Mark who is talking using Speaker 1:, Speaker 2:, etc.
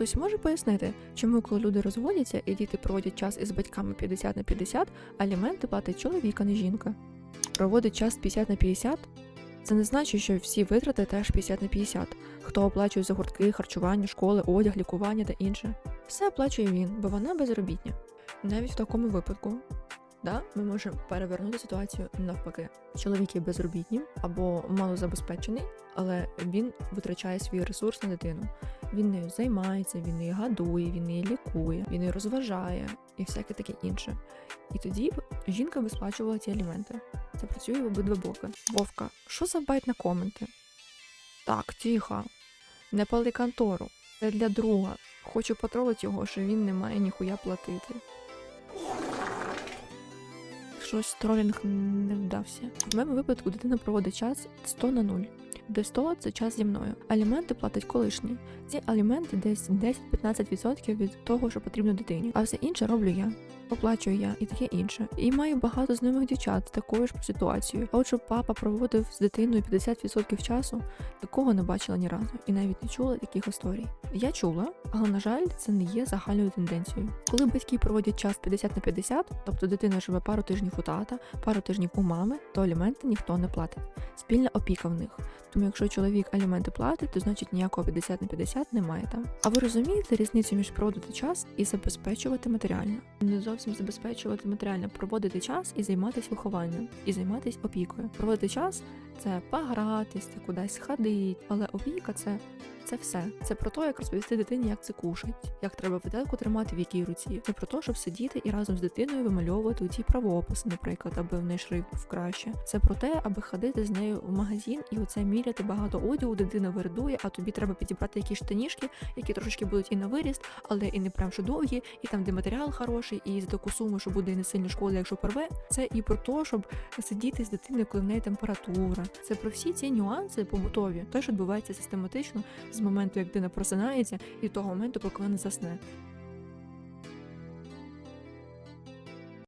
Speaker 1: Хтось може пояснити, чому, коли люди розводяться і діти проводять час із батьками 50 на 50, аліменти платить чоловік, а не жінка. Проводить час 50 на 50 це не значить, що всі витрати теж 50 на 50. Хто оплачує за гуртки, харчування, школи, одяг, лікування та інше. Все оплачує він, бо вона безробітня. Навіть в такому випадку. Да, ми можемо перевернути ситуацію навпаки. Чоловік є безробітнім або малозабезпечений, але він витрачає свій ресурс на дитину. Він нею займається, він її гадує, він її лікує, він її розважає і всяке таке інше. І тоді б жінка би сплачувала ці аліменти. Це працює в обидва боки. Вовка, що за байт на коменти? Так, тихо. Не пали контору. Це для друга. Хочу потролити його, що він не має ніхуя платити. Щось тролінг не вдався. В моєму випадку дитина проводить час 100 на 0, де 100 це час зі мною. Аліменти платить колишній. Ці аліменти десь 10-15% від того, що потрібно дитині, а все інше роблю я. Оплачую я і таке інше. І маю багато знайомих дівчат з такою ж ситуацією. А от щоб папа проводив з дитиною 50% часу, такого не бачила ні разу і навіть не чула таких історій. Я чула, але на жаль, це не є загальною тенденцією. Коли батьки проводять час 50 на 50, тобто дитина живе пару тижнів у тата, пару тижнів у мами, то аліменти ніхто не платить. Спільна опіка в них. Тому якщо чоловік аліменти платить, то значить ніякого 50 на 50 немає там. А ви розумієте різницю між проводити час і забезпечувати матеріально? Не зовсім забезпечувати матеріально, проводити час і займатися вихованням, і займатися опікою. Проводити час це погратись, це кудись ходити, але опіка це. Це все. Це про те, як розповісти дитині, як це кушать, як треба виделку тримати в якій руці. Це про те, щоб сидіти і разом з дитиною вимальовувати ті правописи, наприклад, аби в неї шрифт був краще. Це про те, аби ходити з нею в магазин і оце міряти багато одягу, дитина вердує, а тобі треба підібрати якісь штанішки, які трошечки будуть і на виріст, але і не прям що довгі, і там, де матеріал хороший, і за таку суму, що буде не сильно шкода, якщо порве. Це і про те, щоб сидіти з дитиною, коли в неї температура. Це про всі ці нюанси побутові, те, що відбувається систематично з моменту, як дитина просинається, і того моменту, поки вона засне.